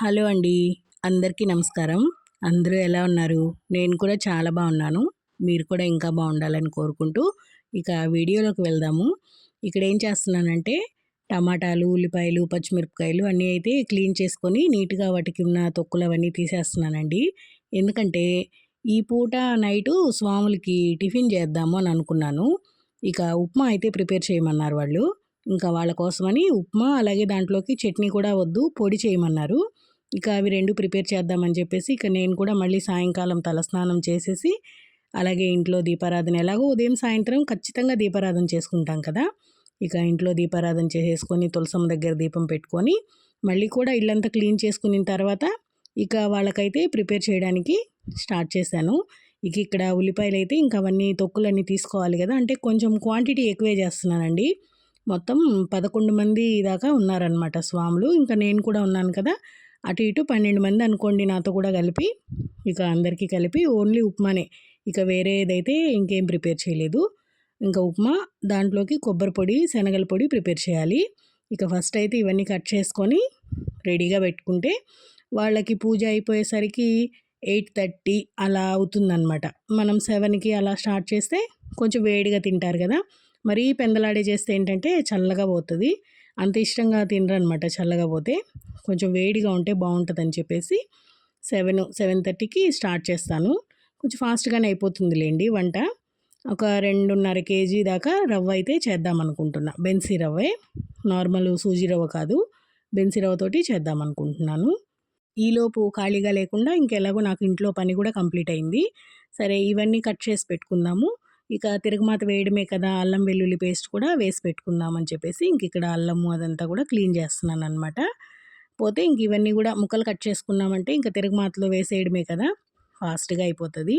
Hello అండి. అందరికీ నమస్కారం. అందరూ ఎలా ఉన్నారు? నేను కూడా చాలా బాగున్నాను. మీరు కూడా ఇంకా బాగుండాలని కోరుకుంటూ ఇక వీడియోలోకి వెళ్దాము. ఇక్కడ ఏం చేస్తున్నానంటే టమాటాలు ఉల్లిపాయలు పచ్చిమిరపకాయలు అన్నీ అయితే క్లీన్ చేసుకొని నీట్గా వాటికి ఉన్న తొక్కులు అవన్నీ తీసేస్తున్నానండి. ఎందుకంటే ఈ పూట నైటు స్వాములకి టిఫిన్ చేద్దాము అని అనుకున్నాను. ఇక ఉప్మా అయితే ప్రిపేర్ చేయమన్నారు వాళ్ళు. ఇంకా వాళ్ళ కోసమని ఉప్మా అలాగే దాంట్లోకి చట్నీ కూడా వద్దు పొడి చేయమన్నారు. ఇక అవి రెండు ప్రిపేర్ చేద్దామని చెప్పేసి ఇక నేను కూడా మళ్ళీ సాయంకాలం తలస్నానం చేసేసి అలాగే ఇంట్లో దీపారాధన ఎలాగో ఉదయం సాయంత్రం ఖచ్చితంగా దీపారాధన చేసుకుంటాం కదా. ఇక ఇంట్లో దీపారాధన చేసేసుకొని తులసమ్మ దగ్గర దీపం పెట్టుకొని మళ్ళీ కూడా ఇల్లంతా క్లీన్ చేసుకున్న తర్వాత ఇక వాళ్ళకైతే ప్రిపేర్ చేయడానికి స్టార్ట్ చేశాను. ఇక ఇక్కడ ఉల్లిపాయలు అయితే ఇంకా అవన్నీ తొక్కులన్నీ తీసుకోవాలి కదా. అంటే కొంచెం క్వాంటిటీ ఎక్కువే చేస్తున్నానండి. మొత్తం పదకొండు మంది దాకా ఉన్నారనమాట స్వాములు. ఇంకా నేను కూడా ఉన్నాను కదా. అటు ఇటు పన్నెండు మంది అనుకోండి నాతో కూడా కలిపి ఇక అందరికీ కలిపి ఓన్లీ ఉప్మానే. ఇక వేరే ఏదైతే ఇంకేం ప్రిపేర్ చేయలేదు. ఇంకా ఉప్మా దాంట్లోకి కొబ్బరి పొడి శనగల పొడి ప్రిపేర్ చేయాలి. ఇక ఫస్ట్ అయితే ఇవన్నీ కట్ చేసుకొని రెడీగా పెట్టుకుంటే వాళ్ళకి పూజ అయిపోయేసరికి ఎయిట్ థర్టీ అలా అవుతుందన్నమాట. మనం సెవెన్కి అలా స్టార్ట్ చేస్తే కొంచెం వేడిగా తింటారు కదా. మరీ పెందలాడే చేస్తే ఏంటంటే చల్లగా పోతుంది. అంత ఇష్టంగా తినరనమాట చల్లగా పోతే. కొంచెం వేడిగా ఉంటే బాగుంటుందని చెప్పేసి సెవెన్ సెవెన్ థర్టీకి స్టార్ట్ చేస్తాను. కొంచెం ఫాస్ట్గానే అయిపోతుందిలేండి వంట. ఒక రెండున్నర కేజీ దాకా రవ్వ అయితే చేద్దాం అనుకుంటున్నా బెన్సీ రవ్వే. నార్మల్ సూజీ రవ్వ కాదు. బెన్సీ రవ్వతోటి చేద్దాం అనుకుంటున్నాను ఈలోపు ఖాళీగా లేకుండా ఇంకెలాగో నాకు ఇంట్లో పని కూడా కంప్లీట్ అయింది. సరే ఇవన్నీ కట్ చేసి పెట్టుకుందాము. ఇక తిరగమాత వేయడమే కదా అల్లం వెల్లుల్లి పేస్ట్ కూడా వేసి పెట్టుకుందామని చెప్పేసి ఇంక ఇక్కడ అల్లము అదంతా కూడా క్లీన్ చేస్తున్నాను అనమాట పోతే ఇంక ఇవన్నీ కూడా ముక్కలు కట్ చేసుకున్నామంటే ఇంకా తిరగమాతలో వేసేయడమే కదా ఫాస్ట్గా అయిపోతుంది.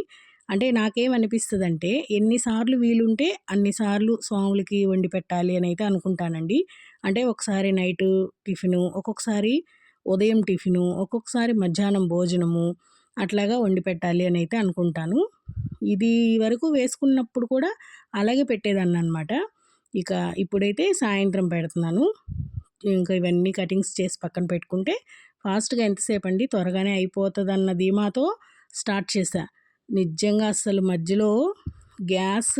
అంటే నాకేమనిపిస్తుంది అంటే ఎన్నిసార్లు వీలుంటే అన్నిసార్లు స్వాములకి వండి పెట్టాలి అని అయితే అనుకుంటానండి. అంటే ఒకసారి నైట్ టిఫిను ఒక్కొక్కసారి ఉదయం టిఫిను ఒక్కొక్కసారి మధ్యాహ్నం భోజనము అట్లాగా వండి పెట్టాలి అని అయితే అనుకుంటాను. ఇది వరకు వేసుకున్నప్పుడు కూడా అలాగే పెట్టేదాన్ని అనమాట ఇక ఇప్పుడైతే సాయంత్రం పెడుతున్నాను. ఇంకా ఇవన్నీ కటింగ్స్ చేసి పక్కన పెట్టుకుంటే ఫాస్ట్గా ఎంతసేపు అండి త్వరగానే అయిపోతుంది అన్న ధీమాతో స్టార్ట్ చేశా. నిజంగా అసలు మధ్యలో గ్యాస్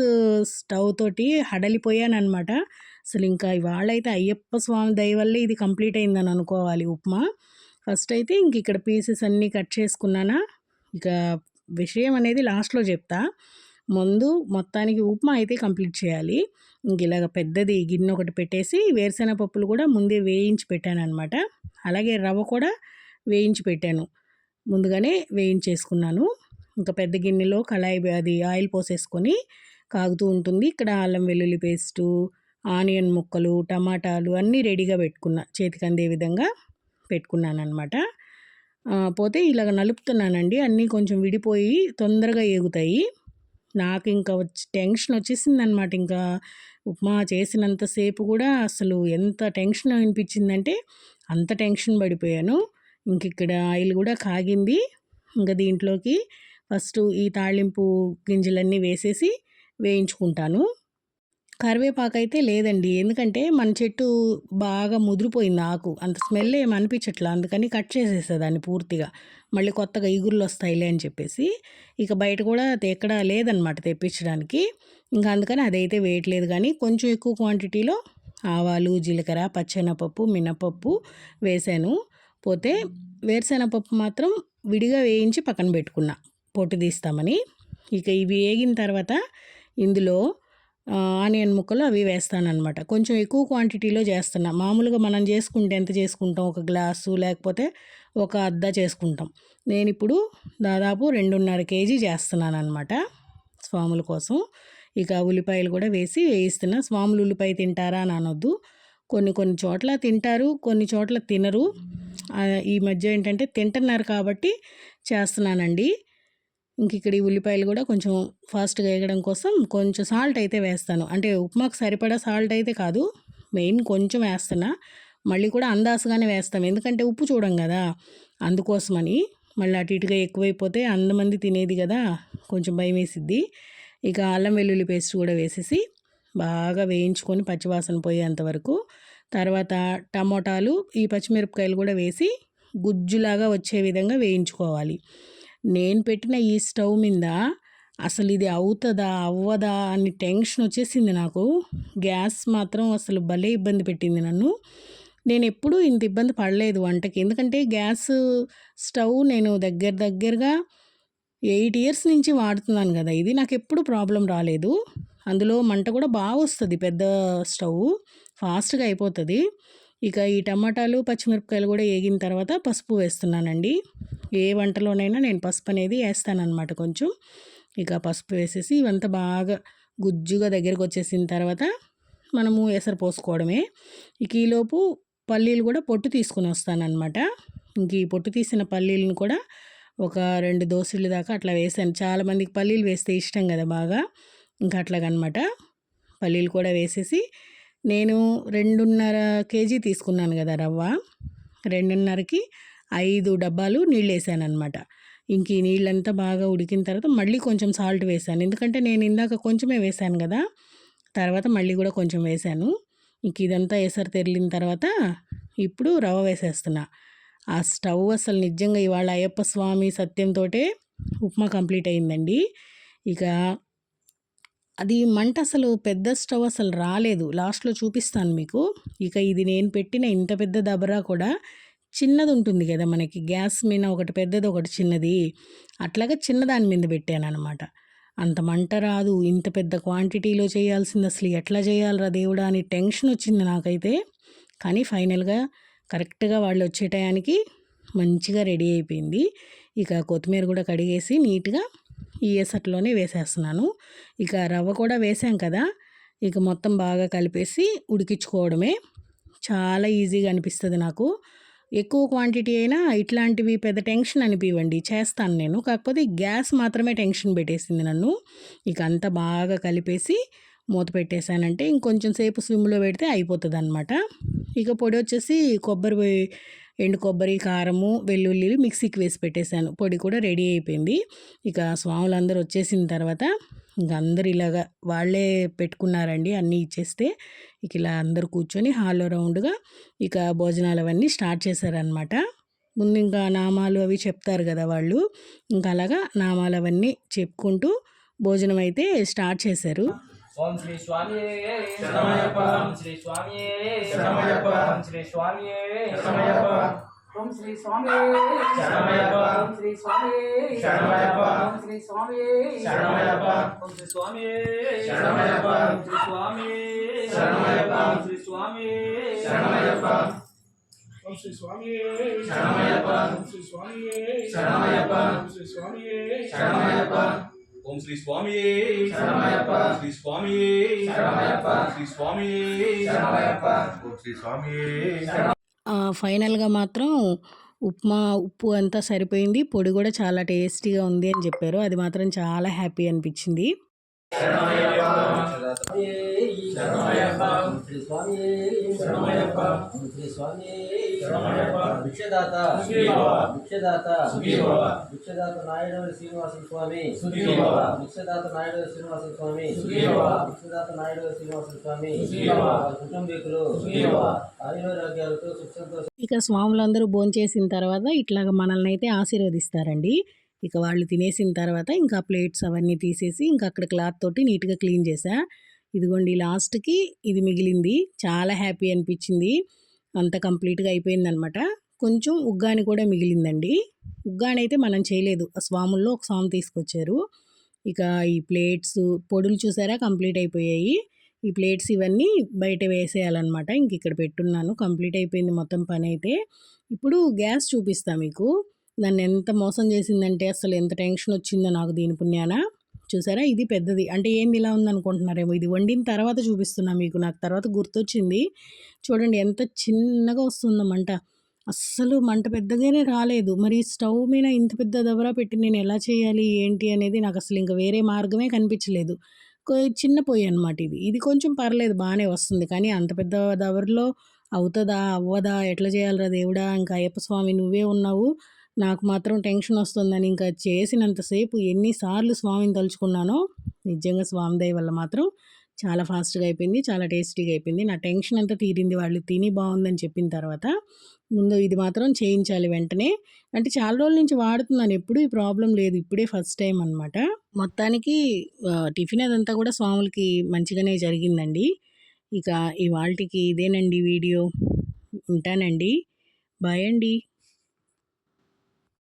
స్టవ్ తోటి హడలిపోయాను అనమాట అసలు ఇంకా ఇవాళైతే అయ్యప్ప స్వామి దయ వల్లే ఇది కంప్లీట్ అయిందని అనుకోవాలి ఉప్మా. ఫస్ట్ అయితే ఇంక ఇక్కడ పీసెస్ అన్నీ కట్ చేసుకున్నానా? ఇక విషయం అనేది లాస్ట్లో చెప్తా. ముందు మొత్తానికి ఉప్మా అయితే కంప్లీట్ చేయాలి. ఇంక ఇలాగ పెద్దది గిన్నె ఒకటి పెట్టేసి వేరుశెనగ పప్పులు కూడా ముందే వేయించి పెట్టాను అనమాట అలాగే రవ్వ కూడా వేయించి పెట్టాను. ముందుగానే వేయించేసుకున్నాను. ఇంకా పెద్ద గిన్నెలో కళాయి అది ఆయిల్ పోసేసుకొని కాగుతూ ఉంటుంది. ఇక్కడ అల్లం వెల్లుల్లి పేస్టు ఆనియన్ ముక్కలు టమాటాలు అన్నీ రెడీగా పెట్టుకున్నా చేతికి అందే విధంగా పెట్టుకున్నాను అనమాట పోతే ఇలాగ నలుపుతున్నానండి. అన్నీ కొంచెం విడిపోయి తొందరగా ఎగుతాయి నాకు ఇంకా వచ్చి టెన్షన్ వచ్చేసింది అనమాట ఇంకా ఉప్మా చేసినంతసేపు కూడా అసలు ఎంత టెన్షన్ అనిపించిందంటే అంత టెన్షన్ పడిపోయాను. ఇంక ఇక్కడ ఆయిల్ కూడా కాగింది. ఇంకా దీంట్లోకి ఫస్ట్ ఈ తాళింపు గింజలన్నీ వేసేసి వేయించుకుంటాను. కరివేపాకు అయితే లేదండి. ఎందుకంటే మన చెట్టు బాగా ముదిరిపోయింది ఆకు. అంత స్మెల్ ఏమి అనిపించట్లా. అందుకని కట్ చేసేసేదాన్ని పూర్తిగా. మళ్ళీ కొత్తగా ఇగుర్లు వస్తాయిలే అని చెప్పేసి. ఇక బయట కూడా ఎక్కడ లేదనమాట తెప్పించడానికి. ఇంకా అందుకని అదైతే వేయట్లేదు. కానీ కొంచెం ఎక్కువ క్వాంటిటీలో ఆవాలు జీలకర్ర పచ్చెనపప్పు మినపప్పు వేసాను. పోతే వేరుశెనగపప్పు మాత్రం విడిగా వేయించి పక్కన పెట్టుకున్నా. పొట్టు తీస్తామని. ఇక ఇవి వేగిన తర్వాత ఇందులో ఆనియన్ ముక్కలు అవి వేస్తానన్నమాట. కొంచెం ఎక్కువ క్వాంటిటీలో చేస్తున్నా. మామూలుగా మనం చేసుకుంటే ఎంత చేసుకుంటాం? ఒక గ్లాసు లేకపోతే ఒక అద్ద చేసుకుంటాం. నేను ఇప్పుడు దాదాపు రెండున్నర కేజీ చేస్తున్నాను అనమాట స్వాముల కోసం. ఇక ఉల్లిపాయలు కూడా వేసి వేయిస్తున్నా. స్వాములు ఉల్లిపాయ తింటారా అని అనొద్దు. కొన్ని కొన్ని చోట్ల తింటారు కొన్ని చోట్ల తినరు. ఈ మధ్య ఏంటంటే తింటున్నారు కాబట్టి చేస్తున్నానండి. ఇంక ఇక్కడ ఈ ఉల్లిపాయలు కూడా కొంచెం ఫాస్ట్గా వేయడం కోసం కొంచెం సాల్ట్ అయితే వేస్తాను. అంటే ఉప్మాకు సరిపడా సాల్ట్ అయితే కాదు. మెయిన్ కొంచెం వేస్తున్నా. మళ్ళీ కూడా అందాసుగానే వేస్తాం. ఎందుకంటే ఉప్పు చూడం కదా. అందుకోసమని మళ్ళీ అటు ఇటుగా ఎక్కువైపోతే అందమంది తినేది కదా. కొంచెం భయం వేసిద్ది. ఇక అల్లం వెల్లుల్లి పేస్ట్ కూడా వేసేసి బాగా వేయించుకొని పచ్చివాసన పోయేంత వరకు తర్వాత టమోటాలు ఈ పచ్చిమిరపకాయలు కూడా వేసి గుజ్జులాగా వచ్చే విధంగా వేయించుకోవాలి. నేను పెట్టిన ఈ స్టవ్ మీద అసలు ఇది అవుతుందా అవ్వదా అని టెన్షన్ వచ్చేసింది నాకు. గ్యాస్ మాత్రం అసలు భలే ఇబ్బంది పెట్టింది నన్ను. నేను ఎప్పుడూ ఇంత ఇబ్బంది పడలేదు వంటకి. ఎందుకంటే గ్యాస్ స్టవ్ నేను దగ్గర దగ్గరగా ఎయిట్ ఇయర్స్ నుంచి వాడుతున్నాను కదా ఇది. నాకు ఎప్పుడు ప్రాబ్లం రాలేదు. అందులో మంట కూడా బాగా వస్తుంది పెద్ద స్టవ్. ఫాస్ట్గా అయిపోతుంది. ఇక ఈ టమాటాలు పచ్చిమిరపకాయలు కూడా వేగిన తర్వాత పసుపు వేస్తున్నానండి. ఏ వంటలోనైనా నేను పసుపు అనేది వేస్తానన్నమాట కొంచెం. ఇక పసుపు వేసేసి ఇవంతా బాగా గుజ్జుగా దగ్గరకు వచ్చేసిన తర్వాత మనము ఎసరు పోసుకోవడమే. ఇక ఈలోపు పల్లీలు కూడా పొట్టు తీసుకుని వస్తానన్నమాట. ఇంక ఈ పొట్టు తీసిన పల్లీలను కూడా ఒక రెండు దోశలు దాకా అట్లా వేసాను. చాలామందికి పల్లీలు వేస్తే ఇష్టం కదా బాగా. ఇంకా అట్లాగనమాట పల్లీలు కూడా వేసేసి నేను రెండున్నర కేజీ తీసుకున్నాను కదా రవ్వ. రెండున్నరకి ఐదు డబ్బాలు నీళ్ళు వేసాను అనమాట ఇంక ఈ నీళ్ళంతా బాగా ఉడికిన తర్వాత మళ్ళీ కొంచెం సాల్ట్ వేసాను. ఎందుకంటే నేను ఇందాక కొంచెమే వేసాను కదా తర్వాత మళ్ళీ కూడా కొంచెం వేసాను. ఇంక ఇదంతా ఎసరు తెరిలిన తర్వాత ఇప్పుడు రవ్వ వేసేస్తున్నా. ఆ స్టవ్ అసలు నిజంగా ఇవాళ అయ్యప్ప స్వామి సత్యంతో ఉప్మా కంప్లీట్ అయిందండి. ఇక అది మంట అసలు పెద్ద స్టవ్ అసలు రాలేదు. లాస్ట్లో చూపిస్తాను మీకు. ఇక ఇది నేను పెట్టిన ఇంత పెద్ద దబరా కూడా చిన్నది ఉంటుంది కదా మనకి. గ్యాస్ మీద ఒకటి పెద్దది ఒకటి చిన్నది. అట్లాగా చిన్నదాని మీద పెట్టాను అనమాట అంత మంట రాదు. ఇంత పెద్ద క్వాంటిటీలో చేయాల్సింది అసలు ఎట్లా చేయాలరా దేవుడా అని టెన్షన్ వచ్చింది నాకైతే. కానీ ఫైనల్గా కరెక్ట్గా వాళ్ళు వచ్చే టయానికి మంచిగా రెడీ అయిపోయింది. ఇక కొత్తిమీర కూడా కడిగేసి నీట్గా ఈ ఎసట్లోనే వేసేస్తున్నాను. ఇక రవ్వ కూడా వేసాం కదా. ఇక మొత్తం బాగా కలిపేసి ఉడికించుకోవడమే. చాలా ఈజీగా అనిపిస్తుంది నాకు. ఎక్కువ క్వాంటిటీ అయినా ఇట్లాంటివి పెద్ద టెన్షన్ అనిపివ్వండి. చేస్తాను నేను. కాకపోతే గ్యాస్ మాత్రమే టెన్షన్ పెట్టేసింది నన్ను. ఇక అంతా బాగా కలిపేసి మూత పెట్టేశానంటే ఇంకొంచెం సేపు స్విమ్లో పెడితే అయిపోతుంది అనమాట ఇక పొడి వచ్చేసి కొబ్బరి ఎండు కొబ్బరి కారము వెల్లుల్లి మిక్సీకి వేసి పెట్టేశాను. పొడి కూడా రెడీ అయిపోయింది. ఇక స్వాములందరూ వచ్చేసిన తర్వాత ఇంక అందరు ఇలాగా వాళ్ళే పెట్టుకున్నారండి అన్నీ ఇచ్చేస్తే. ఇక ఇలా అందరు కూర్చొని హాల్లో రౌండ్గా ఇక భోజనాలు అవన్నీ స్టార్ట్ చేశారనమాట ముందు ఇంకా నామాలు అవి చెప్తారు కదా వాళ్ళు. ఇంకా అలాగా నామాలు అవన్నీ చెప్పుకుంటూ భోజనం అయితే స్టార్ట్ చేశారు. ఓం శ్రీ స్వామి శ్రీ శ్రీ. ఓం శ్రీ స్వామి. ఓం శ్రీ స్వామి. ఓం శ్రీ స్వామి. ఓం శ్రీ స్వామి. ఓం శ్రీ స్వామి. ఓం శ్రీ స్వామి. ఓం శ్రీ స్వామి. ఓం శ్రీ స్వామి. ఓం శ్రీ స్వామి. ఓం శ్రీ స్వామి శ్రీ స్వామి శ్రీ స్వామి. ఓం శ్రీ స్వామి ఫైనల్గా మాత్రం ఉప్మా ఉప్పు అంతా సరిపోయింది. పొడి కూడా చాలా టేస్టీగా ఉంది అని చెప్పారు. అది మాత్రం చాలా హ్యాపీ అనిపించింది. ఇక స్వాములందరూ భోంచేసిన తర్వాత ఇట్లాగా మనల్ని అయితే ఆశీర్వదిస్తారండి. ఇక వాళ్ళు తినేసిన తర్వాత ఇంకా ప్లేట్స్ అవన్నీ తీసేసి ఇంకా అక్కడ క్లాత్ తోటి నీట్గా క్లీన్ చేసా ఇదిగోండి లాస్ట్కి ఇది మిగిలింది. చాలా హ్యాపీ అనిపించింది. అంత కంప్లీట్గా అయిపోయిందనమాట. కొంచెం ఉగ్గాని కూడా మిగిలిందండి. ఉగ్గాని అయితే మనం చేయలేదు. ఆ స్వాముల్లో ఒక స్వామి తీసుకొచ్చారు. ఇక ఈ ప్లేట్స్ పొడులు చూసారా? కంప్లీట్ అయిపోయాయి. ఈ ప్లేట్స్ ఇవన్నీ బయట వేసేయాలన్నమాట ఇంక ఇక్కడ పెట్టున్నాను. కంప్లీట్ అయిపోయింది మొత్తం పని అయితే ఇప్పుడు గ్యాస్ చూపిస్తా మీకు. నన్ను ఎంత మోసం చేసిందంటే అసలు ఎంత టెన్షన్ వచ్చిందో నాకు దీని పుణ్యాన. చూసారా? ఇది పెద్దది. అంటే ఏంది ఇలా ఉందనుకుంటున్నారేమో. ఇది వండిన తర్వాత చూపిస్తున్నా మీకు. నాకు తర్వాత గుర్తొచ్చింది. చూడండి ఎంత చిన్నగా వస్తుందో మంట. అస్సలు మంట పెద్దగానే రాలేదు. మరి స్టవ్ మీద ఇంత పెద్ద దబరా పెట్టి నేను ఎలా చేయాలి ఏంటి అనేది నాకు అసలు ఇంకా వేరే మార్గమే కనిపించలేదు. చిన్న పొయ్యి అనమాట ఇది. ఇది కొంచెం పర్లేదు బాగానే వస్తుంది. కానీ అంత పెద్ద దవరలో అవుతుందా అవ్వదా ఎట్లా చేయాలరా దేవుడా? ఇంకా అయ్యప్ప స్వామి నువ్వే ఉన్నావు. నాకు మాత్రం టెన్షన్ వస్తుందని ఇంకా చేసినంతసేపు ఎన్నిసార్లు స్వామిని తలుచుకున్నానో నిజంగా స్వామి దయ వల్ల మాత్రం చాలా ఫాస్ట్గా అయిపోయింది చాలా టేస్టీగా అయిపోయింది. నా టెన్షన్ అంతా తీరింది వాళ్ళు తిని బాగుందని చెప్పిన తర్వాత ముందు ఇది మాత్రం చేయించాలి వెంటనే. అంటే చాలా రోజుల నుంచి వాడుతున్నాను ఎప్పుడూ ఈ ప్రాబ్లం లేదు ఇప్పుడే ఫస్ట్ టైం అనమాట మొత్తానికి టిఫిన్ అదంతా కూడా స్వాములకి మంచిగానే జరిగిందండి. ఇక ఇవాళకి ఇదేనండి వీడియో. ఉంటానండి. బాయ్ అండి.